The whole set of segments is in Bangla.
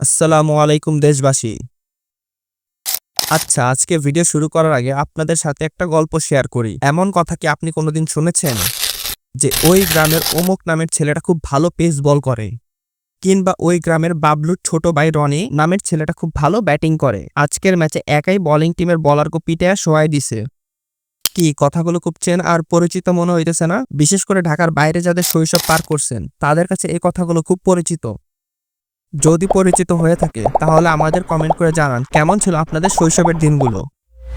আসসালামু আলাইকুম, দেশবাসী। আচ্ছা আজকে ভিডিও শুরু করার আগে আপনাদের সাথে একটা গল্প শেয়ার করি। এমন কথা কি আপনি কোনোদিন শুনেছেন? যে ওই গ্রামের অমুক নামের ছেলেটা খুব ভালো পেস বল করে, কিংবা ওই গ্রামের বাবলুর ছোট ভাই রনি নামের ছেলেটা খুব ভালো ব্যাটিং করে। আজকের ম্যাচে একাই বোলিং টিমের বলারকে পিটে শোয়াই দিছে। কি, কথাগুলো খুব চেন আর পরিচিত মনে হইতেছে না? বিশেষ করে ঢাকার বাইরে যাদের শৈশব পার করছেন, তাদের কাছে এই কথাগুলো খুব পরিচিত। যদি পরিচিত হয়ে থাকে, তাহলে আমাদের কমেন্ট করে জানান কেমন ছিল আপনাদের শৈশবের দিনগুলো।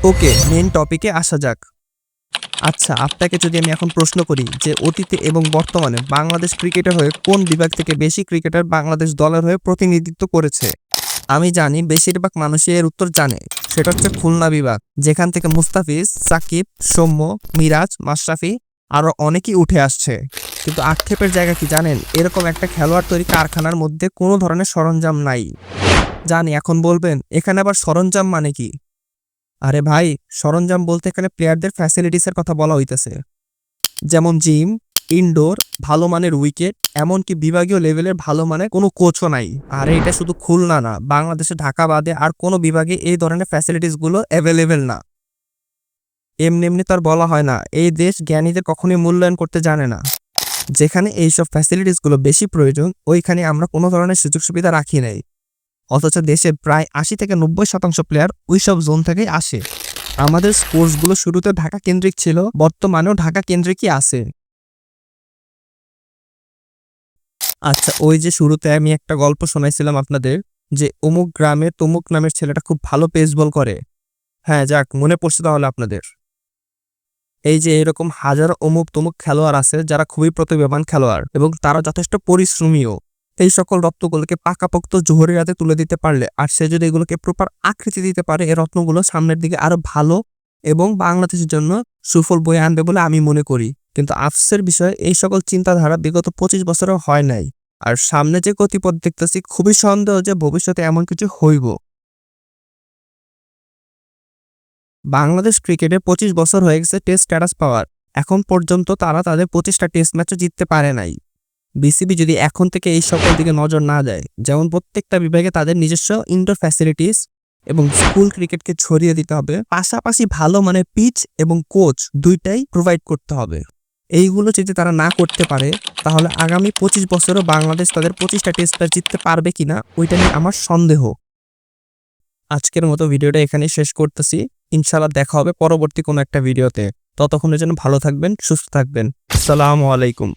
ওকে মেন টপিকে আসা যাক। আচ্ছা আপনাকে যদি আমি এখন প্রশ্ন করি যে অতীতে এবং বর্তমানে বাংলাদেশ ক্রিকেটের হয়ে কোন বিভাগ থেকে বেশি ক্রিকেটার বাংলাদেশ দলের হয়ে প্রতিনিধিত্ব করেছে? আমি জানি বেশিরভাগ মানুষই এর উত্তর জানে। সেটা হচ্ছে খুলনা বিভাগ, যেখান থেকে মুস্তাফিজ, সাকিব, সৌম্য, মিরাজ, মাশরাফি আরও অনেকেই উঠে আসছে। কিন্তু আক্ষেপের জায়গা কি জানেন? এরকম একটা খেলোয়াড় তৈরি কারখানার মধ্যে কোনো ধরনের সরঞ্জাম নাই। জানি, এখন বলবেন, এখানে আবার সরঞ্জাম মানে কি? আরে ভাই, সরঞ্জাম বলতে এখানে প্লেয়ারদের ফ্যাসিলিটিসের কথা বলা হইতেছে। যেমন জিম ইনডোর ভালো মানের উইকেট এমনকি বিভাগীয় লেভেলের ভালো মানের কোনো কোচও নাই। আর এটা শুধু খুলনা না, বাংলাদেশে ঢাকা বাদে আর কোনো বিভাগে এই ধরনের ফ্যাসিলিটিসগুলো অ্যাভেলেবেল না। এমনি এমনি তার বলা হয় না, এই দেশ জ্ঞানীদের কখনোই মূল্যায়ন করতে জানে না। যেখানে এইসব ফ্যাসিলিটিসগুলো বেশি প্রয়োজন, ওইখানে আমরা কোনো ধরনের সুযোগ সুবিধা রাখি নাই। অথচ দেশে প্রায় আশি থেকে নব্বই শতাংশ প্লেয়ার ওই সব জোন থেকেই আসে। আমাদের স্পোর্টসগুলো শুরুতে ঢাকা কেন্দ্রিক ছিল, বর্তমানেও ঢাকা কেন্দ্রিকই আছে। আচ্ছা ওই যে শুরুতে আমি একটা গল্প শোনাইছিলাম আপনাদের, যে অমুক গ্রামে তমুক নামের ছেলেটা খুব ভালো পেস বল করে। হ্যাঁ যাক, মনে পড়ছে তাহলে আপনাদের। এই যে এরকম হাজার অমুক তমুক খেলোয়াড় আছে যারা খুবই প্রতিভাবান খেলোয়াড় এবং তারা যথেষ্ট পরিশ্রমীও। এই সকল রত্নগুলোকে পাকাপোক্ত জোহরের হাতে তুলে দিতে পারলে আর সে যদি এগুলোকে প্রপার আকৃতি দিতে পারে এই রত্নগুলো সামনের দিকে আরও ভালো এবং বাংলাদেশের জন্য সুফল বয়ে আনবে বলে আমি মনে করি। কিন্তু আফসের বিষয়ে, এই সকল চিন্তাধারা বিগত পঁচিশ বছরেও হয় নাই। আর সামনে যে গতিপথ দেখতেছি, খুবই সন্দেহ যে ভবিষ্যতে এমন কিছু হইব। বাংলাদেশ ক্রিকেটে পঁচিশ বছর হয়ে গেছে টেস্ট স্ট্যাটাস পাওয়ার। এখন পর্যন্ত তারা তাদের পঁচিশটা টেস্ট ম্যাচও জিততে পারে নাই। বিসিবি যদি এখন থেকে এই সকল দিকে নজর না দেয়, যেমন প্রত্যেকটা বিভাগে তাদের নিজস্ব ইনডোর ফ্যাসিলিটিস এবং স্কুল ক্রিকেটকে ছড়িয়ে দিতে হবে, পাশাপাশি ভালো মানে পিচ এবং কোচ দুইটাই প্রোভাইড করতে হবে। এইগুলো যদি তারা না করতে পারে, তাহলে আগামী পঁচিশ বছরও বাংলাদেশ তাদের পঁচিশটা টেস্ট ম্যাচ জিততে পারবে কিনা, ওইটা নিয়ে আমার সন্দেহ। আজকের মতো ভিডিওটা এখানে শেষ করতেছি। ইনশাআল্লাহ দেখা হবে পরবর্তী কোনো একটা ভিডিওতে। ততক্ষণের জন্য ভালো থাকবেন, সুস্থ থাকবেন। সালামু আলাইকুম।